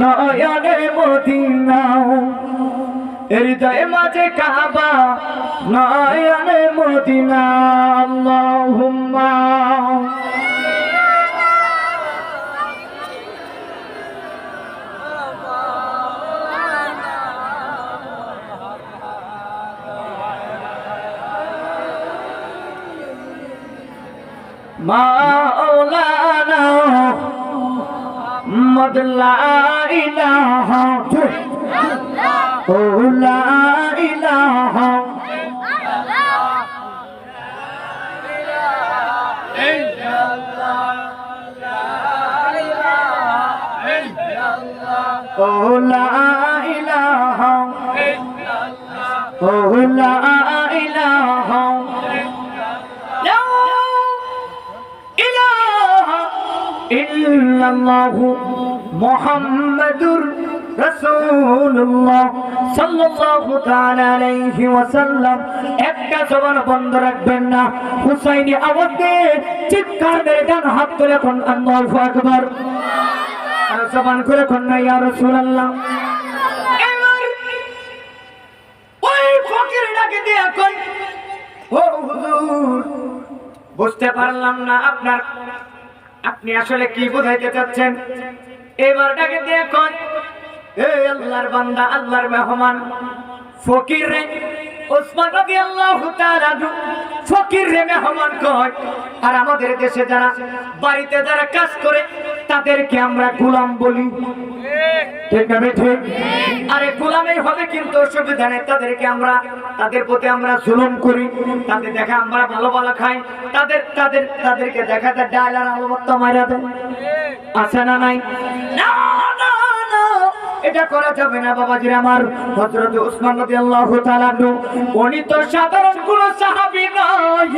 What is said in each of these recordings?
নয়নে মদিনা হৃদয় মাঝে কাবা নয়নে মদিনা। আল্লাহুম্মা। মাওলানা Muhammad إله أو لا إله Oh la ilaha Oh la ilaha La ilaha illallah মোহাম্মদুর রসুল্লাহ সাল্লাল্লাহু তাআলা আলাইহি ওয়াসাল্লাম। একটা জবান বন্ধ রাখবেন না। হুসাইনি আওয়াজে চিৎকার মেরে ডান হাত তুলে কোন, আল্লাহু আকবার। আর জবান করে কোন না, ইয়া রাসূলুল্লাহ। ওই ফকির ডাকে দিয়ে কই, ও হুজুর, বুঝতে পারলাম না আপনার, আপনি আসলে কি বোঝাইতে চাচ্ছেন? এবার ডাকে এই এ আল্লাহর বান্দা, আল্লাহর মেহমান, ফকির রে ওসমান রাদিয়াল্লাহু তাআলা ফকির রে মেহমান কয়, আর আমাদের দেশে যারা বাড়িতে যারা কাজ করে, তাদেরকে আমরা গোলাম বলি। তাদের প্রতি আমরা ভালো ভালো খাই, তাদের তাদের, তাদেরকে দেখা যায় আছে না নাই? এটা করা যাবে না, বাবাজির আমার। রাদিয়াল্লাহু তাআলা উনি তো সাধারণ কোন সাহাবী নয়।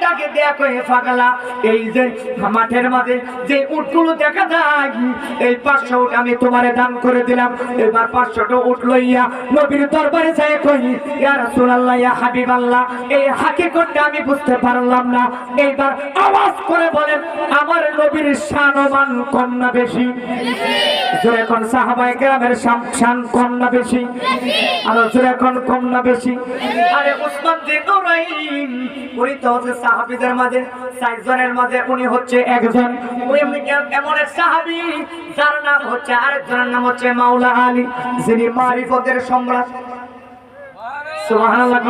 বারাটাকে দেয়া কয়ে ফাগালা এই যে মাঠের মাঝে যে উটগুলো দেখা যায়, এই পাঁচশো উট আমি তোমারে দান করে দিলাম। এবার পাঁচশোটা উট লইয়া নবীর দরবারে যাই কই, ইয়া রাসূলুল্লাহ, ইয়া হাবিবাল্লাহ। এই হাকিকতটা আমি বুঝতে পারলাম না। এইবার আওয়াজ করে বলেন, আমার নবীর শানমান কম না বেশি? জোরে কোন সাহাবায়ে কেরামের শান- কম না বেশি? আর জোরে কোন কম না বেশি? আরে উসমান যে নুরাইন উনি তো সাহাবীদের মাঝে চারজনের মাঝে উনি হচ্ছে একজন। এমন এক সাহাবী যার নাম হচ্ছে আরেকজনের নাম হচ্ছে মাওলা আলী যিনি মারিফতের সম্রাট। সুবহানাল্লাহ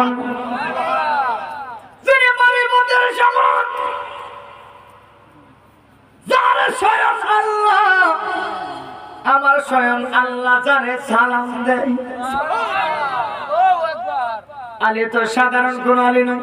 যিনি মারিফতের সম্রাট। যার স্বয়ং আল্লাহ আমার স্বয়ং আল্লাহ জানে সালাম দেয়। আলী তো সাধারণ কোন আলী নয়।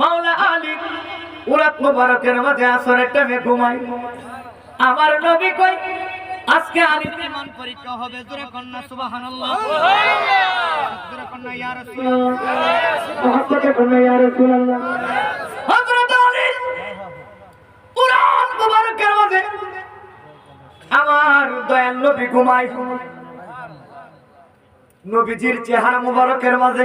মাওলা আলী উরাত মোবারকের মাঝে আসরের টাইমে ঘুমায় আমার নবী কই আজকে আলী ইমান পরীক্ষা হবে জোরে কন্যা সুবহানাল্লাহ। জোরে কন্যা ইয়া কন্যা ইয়া রাসূলুল্লাহ। হযরত আলী উরাত মোবারকের মাঝে আমার দয়াল নবী ঘুমাই। নবীজির চেহারা মুবারকের মাঝে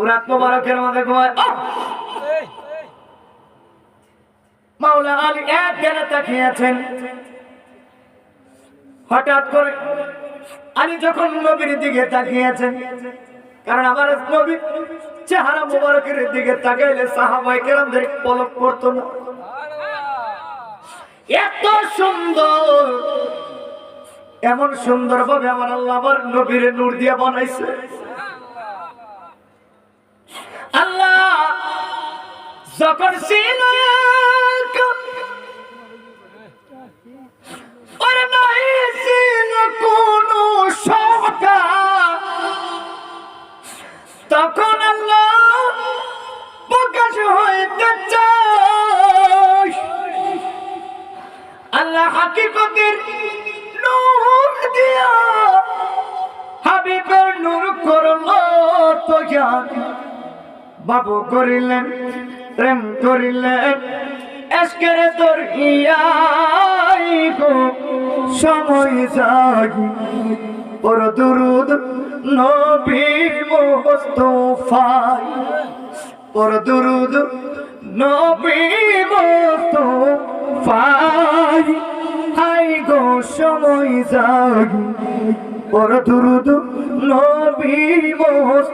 উরাত মোবারকের মধ্যে ঘুমায়! মাওলা আলী এক গেলে তাকিয়েছেন। হঠাৎ করে আলী যখন নবীর দিকে তাকিয়েছেন, কারণ আমার নবী চেহারা মোবারকের দিকে তাকাইলে সাহাবাই কেরামদের পলক পড়তো না। এত সুন্দর, এমন সুন্দর ভাবে আমার আল্লাহ আমার নবীর নূর দিয়ে বানাইছে আল্লাহ যখন ওরে নাই ছিল কোন সরকার। তখন আল্লাহ প্রকাশ হইতে চায়। আল্লাহ হাকিকতের নূর দিয়া হাবিবের নূর করল তো বাবু করিলেন প্রেম করিলেন এসকের তোর ইয়াই গো। সময় যাই পর দুরুদ নবী মোস্তফাই। পর দুরুদ নবী মোস্তফাই। হাই গো, সময় যাই পর দুরুদ নবী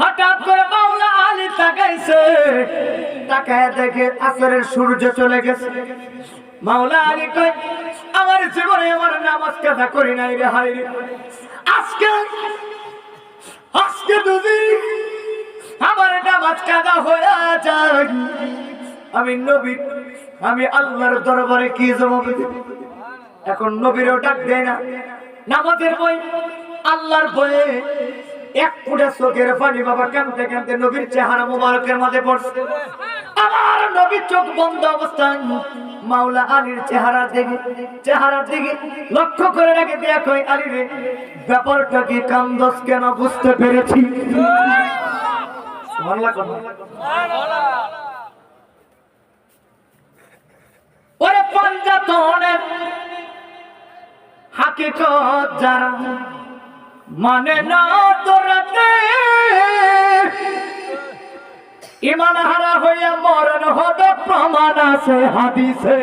হঠাৎ করে মাওলা আলী তাকাইছে। তাকায় দেখে আসরের সূর্য চলে গেছে। মাওলা আলী কয়, আমার জীবনে আমার নামাজ কাজা করি নাই রে হাই রে। আজকে আজকে যদি আমার নামাজ কাজা হয়ে যায়, আমি নবী, আমি আল্লাহর দরবারে কি দেব? এখন নবীরও ডাক দেয় না। নামাজের বই, আল্লাহর বয়ে এক ফুটা চোখের পানি বাবা কানতে কানতে নবীর চেহারা মোবারকের মাঝে পড়ছে। আমার নবীর চোখ বন্ধ অবস্থান মাওলা আলীর চেহারা দিকে, চেহারার দিকে লক্ষ্য করে রেখে কই আলী রে, ব্যাপারটা কি কান্দস কেন বুঝতে পেরেছি? ওরে পঞ্জাতনের হাকিকত যারা মানে না তোরাতে ইমান হারা হইয়া মরণ হবে, প্রমাণ আছে হাদিসে।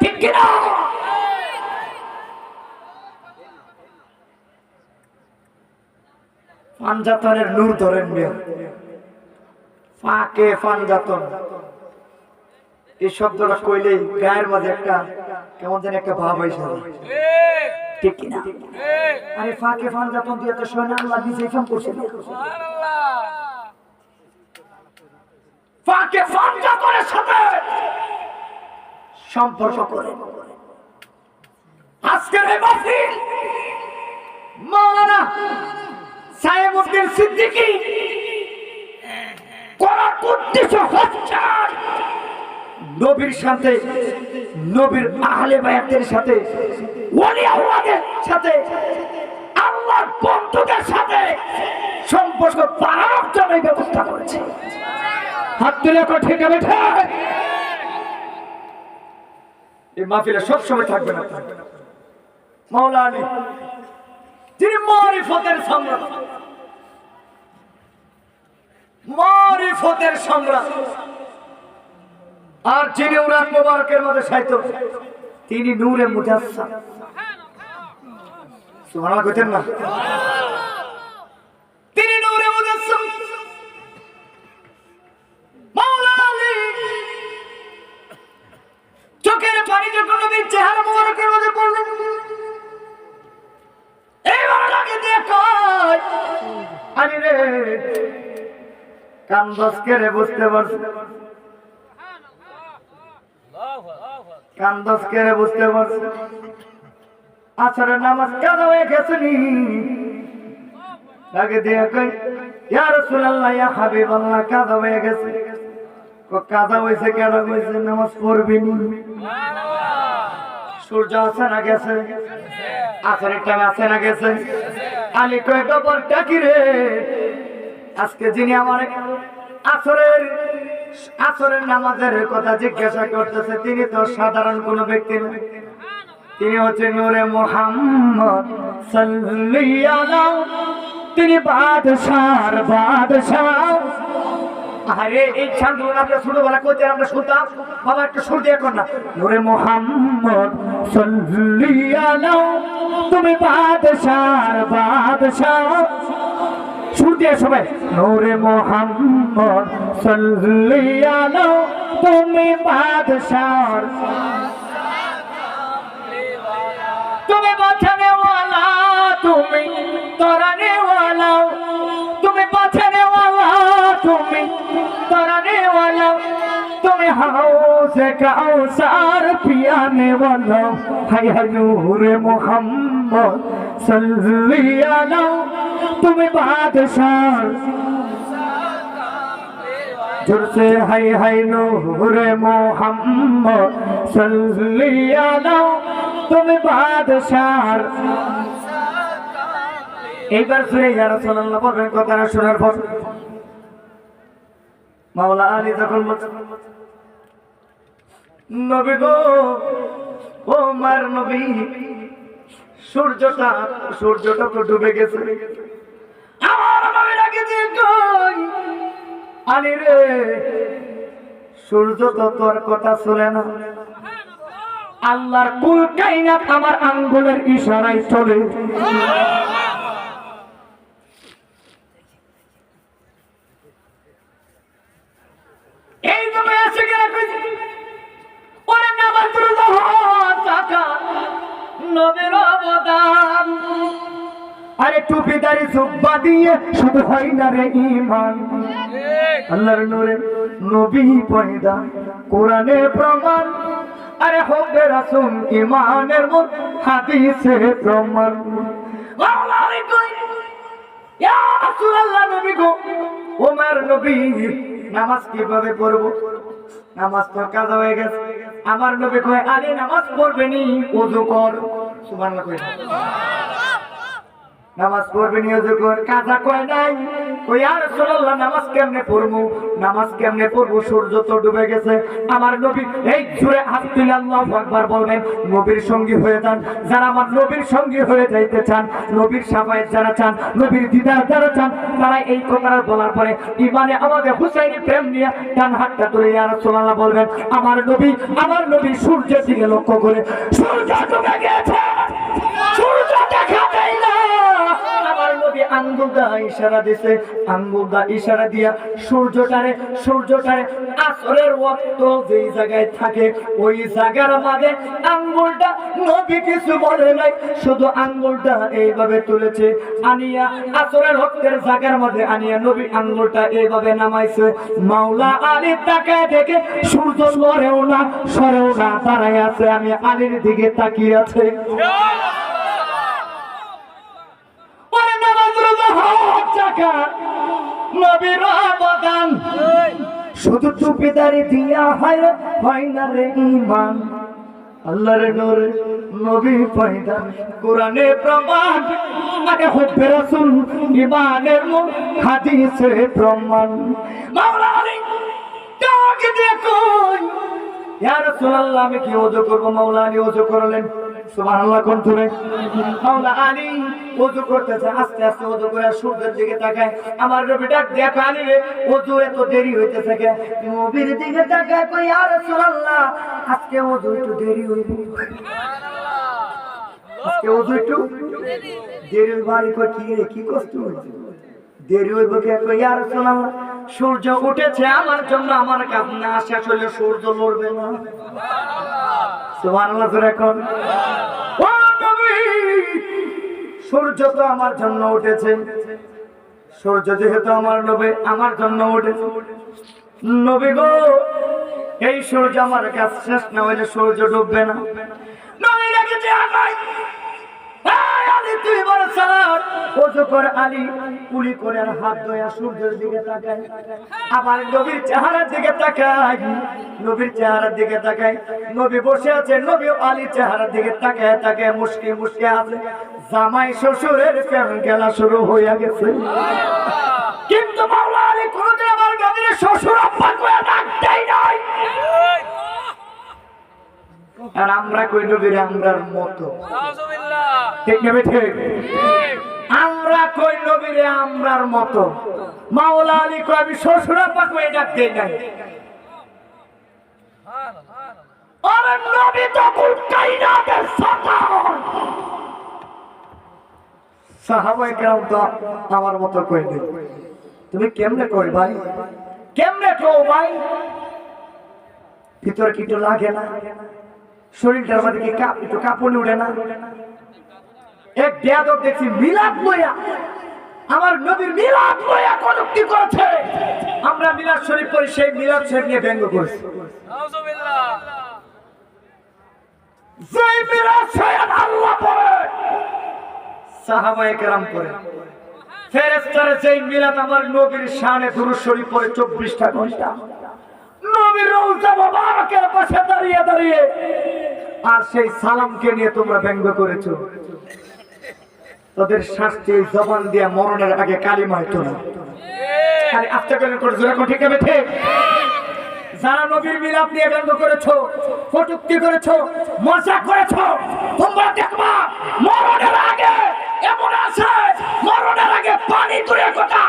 ঠিক পাঞ্জাতনের নূর ধরেন ফাঁকে পাঞ্জাতন এই শব্দটা কইলেই গায়ের মাঝে একটা কেমন যেন একটা ভাব হয়েছে ঠিক কিনা? আরে ফাঁকে পাঞ্জাতন দিয়ে তো সোনা আল্লাহ নিজে ফোন করছে। ফাঁকে পাঞ্জাতনের সাথে। সম্পর্ক করে। আজকের এই মাহফিল মাওলানা সাহেবউদ্দিন সিদ্দিকী করার উদ্দেশ্য হচ্ছে নবীর সাথে, নবীর আহলে বায়াতের সাথে, ওলি আওলাদের সাথে, আল্লাহর বন্ধুদের সাথে সম্পর্ক বাড়ানোর জন্য ব্যবস্থা করেছে। হাত তুলে এখন ঠিক এই মাহফিলে সবসময় থাকবে না মাওলা আলী তিনি মারিফতের সম্রাট মারিফতের সম্রাট আর যিনি উরান মোবারকের মধ্যে সাহিত্য তিনি নূরে মুজাসসাম। সুবহানাল্লাহ কইতেন না? তিনি চোখের মধ্যে আলী রে কান্দসকে রে বুঝতে পারছি কান্দস কেড়ে বুঝতে পারছি। আসরের নামাজ কাদা হয়ে গেছে নি। লাগে দিয়ে কই, ইয়া রাসূলুল্লাহ, ইয়া হাবিবাল্লাহ কাদা হয়ে গেছে। কাজা হয়েছে কেন? হয়েছে নামাজ পড়বি সূর্য আছে না গেছে? আসরের টাইম আছে না গেছে? আলী কয় খবরটা কি রে। আজকে যিনি আমার আসরের আসরের নামাজের কথা জিজ্ঞাসা করতেছে, তিনি তো সাধারণ কোনো ব্যক্তি না। তিনি হচ্ছে নূরে মোহাম্মদ তিনি বাদশার বাদশাহ। আরে, এই শান্তগুলো আমরা ছোটবেলা করতে আমরা শুনতাম। বাবা, একটু সুর দিয়ে না। তুমি বাদশার বাদশাহ। দিয়ে সবাই। নূরে মোহাম্মদ সাল্লাল্লাহু তুমি বাদশার। তুমি বাঁচানে ওয়ালা তুমি তরানে তুমি বাঁচানে ওয়ালা তুমি তরানে ওয়ালা তুমি হাউসে কাউসার পিয়ানে ওয়ালা হাই হাই নূরে মোহাম্মদ। সাল্লাল্লাহু তুমি বাদশাহ। হাই হাই নূরে মোহাম্মদ সাল্লাল্লাহু তুমি বাদশার এইবার শুনে ইয়া রাসূলুল্লাহ বলবেন কথাটা শোনার পর। মাওলা আলী যখন নবী গো, ও মার নবী সূর্যটা সূর্যটা তো ডুবে গেছে। আমার নবী ডাকে দিয়ে কই রে, সূর্য তো তোর কথা শুনে না। আল্লাহর কুল কাইনাত আমার আঙ্গুলের ইশারায় চলে। দিয়ে শুধু হয় না রে ইমান আল্লাহর নূরে নবী পয়দা কোরআনে প্রমাণ, আরে হবে রাসূল ইমানের মত হাদিসে প্রমাণ। আমার নবী কয়, আরে নামাজ পড়বে নি, ওযু কর। কই নামাজ পড়বে কর কাজা কয় নাই ওই আর রাসূলুল্লাহ নামাজ কেমনে পড়ব নামাজ কেমনে পড়ব? সূর্য তো ডুবে গেছে। আমার নবী এই জুড়ে আল্লাহু আকবার বলবেন, নবীর সঙ্গী হয়ে যান। যারা আমার নবীর সঙ্গী হয়ে যাইতে চান, নবীর সাফায়াত যারা চান, নবীর দিদার যারা চান, তারা এই কথাটা বলার পরে ইমানে আমাদের হুসাইনি প্রেম নিয়ে ডান হাতটা তুলে ইয়া রাসূলুল্লাহ বলবেন, আমার নবী আমার নবী সূর্যের দিকে লক্ষ্য করে, সূর্য ডুবে গেছে আমার নবী আঙ্গুল দা ইশারা দিছে আঙ্গুল দা ইশারা দিয়া সূর্যটারে সূর্যটারে আসরের ওয়াক্ত যেই জায়গায় থাকে, ওই জায়গার মাঝে আঙ্গুলটা নবী কিছু বলে নাই, শুধু আঙ্গুলটা এইভাবে তুলেছে, আনিয়া আসরের ওয়াক্তের জায়গার মধ্যে আনিয়া নবী আঙ্গুলটা এইভাবে নামাইছে। মাওলা আলী তাকায় দেখে সূর্য লড়েও না, সরেও না, দাঁড়ায় আছে, আমি আলীর দিকে তাকিয়ে আছে ওরে নামাজ রোজা জাকাত নবীর অবদান। শুধু টুপিদারি দিয়া হয় হয় না রে ইমান আল্লাহর নূরে নবী পয়দা। কোরআনে প্রমাণ আরে হুব্বে রাসূল ইমানের মুখ হাদিসে প্রমাণ। মাওলা আলী ডাক দেখুন। ইয়া রাসূলুল্লাহ আমি কি ওযু করব? মাওলা আলী ওযু করলেন। সুবহানাল্লাহ কোন আলী ওযু করতেছে, আস্তে আস্তে ওযু করে সূর্যের দিকে তাকায়। আমার আলী রে, ওযু এত দেরি হইতেছে কে নবীর দিকে তাকায় কই ইয়া রাসূলুল্লাহ, আজকে ওযু একটু দেরি আজকে ওযু একটু দেরি আলী কই কি রে, কি কষ্ট হইছে? দেরি হইব কে? কই ইয়া রাসূলুল্লাহ, সূর্য উঠেছে, আমার জন্য আমার কাজ না, শেষ হলে সূর্য লড়বে না। সূর্য তো আমার জন্য উঠেছে। সূর্য যেহেতু আমার নবী, আমার জন্য উঠেছে। নবী গো, এই সূর্য আমার কাছে শেষ না হইলে সূর্য ডুববে না। দুইবার সালাত ওযু করে আলী কুলি করে আর হাত ধোয়া সূর্যের দিকে তাকায়। আবার নবীর চেহারার দিকে তাকায় নবীর চেহারার দিকে তাকায়। নবী বসে আছে নবী আলীর চেহারার দিকে তাকায় তাকায় মুশকি মুশকি আছে। জামাই শ্বশুরের প্রেম খেলা শুরু হইয়া গেছে। কিন্তু মাওলা আলী কোনোদিন আমার নবীর শ্বশুর আব্বা করে ডাক দেয় নাই। আর আমরা কই নবীর আমরার মতো? আমরা কই নবীরে আমরার মতো? মাওলা আলী কই আমি শ্বশুর দেই নাই। সন্তান সাহাবাই তো আমার মতো কই নেই। তুমি কেমনে কই ভাই? কেমনে কও ভাই? ভিতরে কি একটু লাগে না? শরীরটার মধ্যে কি কাপ, একটু কাঁপুনি উঠে না। এক বেয়াদব দেখছি, মিলাদ লইয়া। আমার নবীর মিলাদ লইয়া কটুক্তি করেছে? আমরা মিলাদ শরীফ পড়ি, সেই মিলাদ শরীফ নিয়ে ব্যঙ্গ করছি। আল্লাহ পড়ে মিলাদ আমার নবীর শানে দুরূদ শরীফ 24টা ঘণ্টা। আর সেই সালামকে নিয়ে তোমরা ব্যঙ্গ করেছ। তোদের শাস্তি জবান দিয়ে মরণের আগে কালিমা হইতো না। আরে আস্তে করে জোরে মিলাদ নিয়ে ব্যঙ্গ করেছ, কটুক্তি করেছ, মজা করেছ দেখবা মরণের আগে এমন আছে, মরণের আগে পানি কথা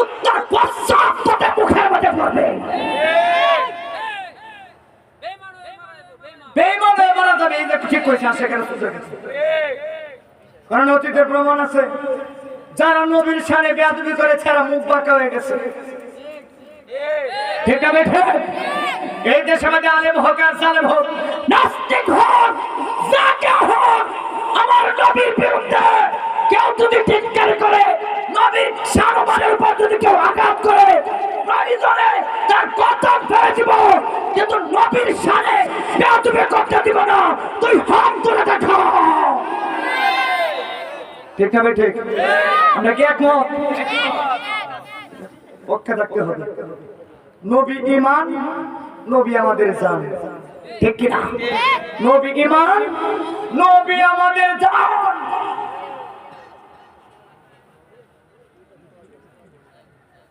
উত্তর পশ্চাৎ মুখের মধ্যে পড়বে। বেইমান হয়ে মারা যাবে এই ঠিক করেছে, আর অতীতের প্রমাণ আছে। যারা নবীর সানে বেয়াদবি করেছে তারা মুখ বাঁকা হয়ে গেছে। ঠিক আছে এই দেশে মধ্যে আলেম হোক আর জালেম হোক, নাস্তিক হোক হোক, আমার নবীর বিরুদ্ধে কেউ যদি চিৎকার করে, নবীর সারমানের উপর যদি কেউ আঘাত করে প্রয়োজনে তার দিব। কিন্তু নবীর সানে বেয়াদবি করতে দিব না। তুই হাত তুলে দেখো। ঠিক হবে ঠিক? আমরা পক্ষে থাকতে হবে। নবী ইমান নবী আমাদের জান। ঠিক নবী ইমান নবী আমাদের জান।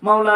মাওলা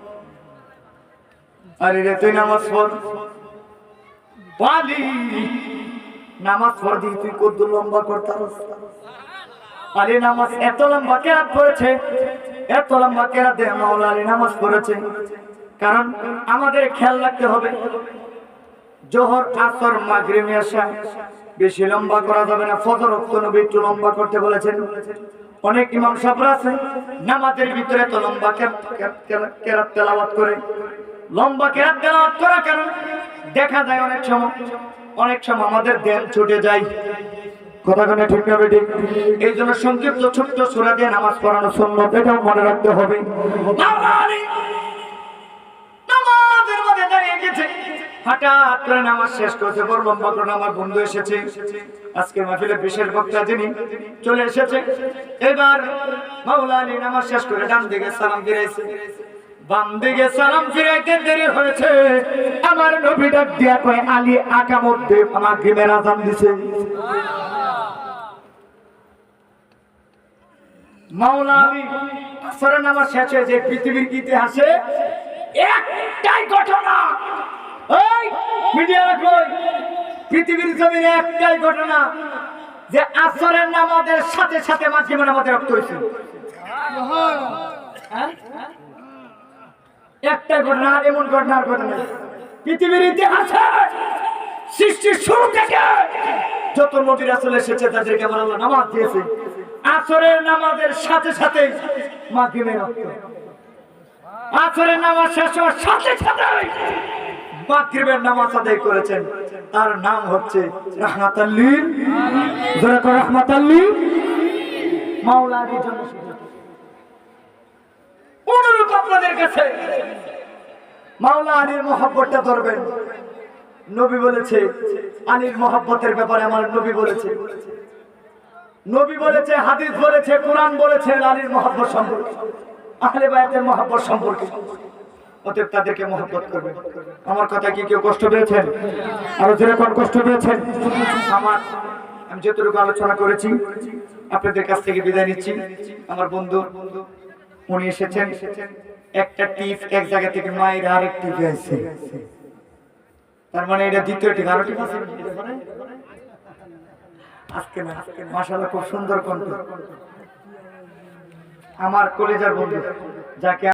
আরে রে, তুই নামাজ পড়। পালি নামাজ পড় তুই কত লম্বা করতারস আলী নামাজ এত লম্বা কেরাত পড়েছে, এত লম্বা কেরাত দিয়ে মাওলা আলী নামাজ পড়েছে। কারণ আমাদের খেয়াল রাখতে হবে, জোহর, আসর, মাগরিব, এশা বেশি লম্বা করা যাবে না। ফজর ওয়াক্ত নবী একটু লম্বা করতে বলেছেন। অনেক ইমাম সাহেবরা আছে, নামাজের ভিতরে তো লম্বা কেরাত তেলাওয়াত করে। লম্বা কেরাত তেলাওয়াত করার কারণ দেখা যায় অনেক সময় অনেক সময় আমাদের দেন ছুটে যায়। কথা কানে ঠিক এই জন্য সংক্ষিপ্ত ছোট্ট সুরা দিয়ে নামাজ পড়ানো সুন্নত, এটাও মনে রাখতে হবে। হঠাৎ করে নামাজ শেষ করেছে করে বন্ধু এসেছে। আজকে মাহফিলে বিশেষ বক্তা যিনি চলে এসেছে। এবার মাওলা আলী নামাজ শেষ করে ডান দিকে সালাম বাম দিকে সালাম ফিরাইতে দেরি হয়েছে। আমার নবী ডাক দিয়া কয় আলী আকা মধ্যে আমার গ্রিমের আজান দিছে। মাওলা আলী আসরের নামাজ শেষ হয়েছে পৃথিবীর ইতিহাসে একটাই ঘটনা। ওই মিডিয়া কই? পৃথিবীর জমিনে একটাই ঘটনা যে আসরের নামাজের সাথে সাথে মাঝখানে নামাজের রক্ত হয়েছে। হ্যাঁ? একটাই ঘটনা এমন ঘটনা আর ঘটনা পৃথিবীর ইতিহাসে সৃষ্টির শুরু থেকে যত নবীর আসলে এসেছে, তাদেরকে আমার আল্লাহ নামাজ দিয়েছে। আসরের নামাজের সাথে সাথে মাগরিবের রক্ত আসরের নামাজ শেষ হওয়ার সাথে সাথে মাগরিবের নামাজ আদায় করেছেন। তার নাম হচ্ছে রহমাতাল্লিল যারা রহমাতাল্লিল মাওলা আলীর জন্য শুধু। অনুরোধ আপনাদের কাছে মাওলা আলীর মহব্বতটা ধরবেন। নবী বলেছে, আলীর মহব্বতের ব্যাপারে আমার নবী বলেছে। নবী বলেছে, হাদিস বলেছে, কোরআন বলেছে, আলীর মহব্বত সম্পর্কে। আহলে বায়াতের মহব্বত সম্পর্কে। অতএব তাদেরকে মহব্বত করবে আমার কথা কি কেউ কষ্ট পেয়েছেন আরও যেরকম কষ্ট পেয়েছেন আমার, আমি যতটুকু আলোচনা করেছি, আপনাদের কাছ থেকে বিদায় নিচ্ছি। আমার বন্ধু উনি এসেছেন, একটা টিপ এক জায়গা থেকে মায়ের আরেক টিপ হয়েছে তার মানে এটা দ্বিতীয় টিপ, আরও টিপ আছে? আজকে না খুব সুন্দর কণ্ঠ আমার কলেজার বন্ধু, যাকে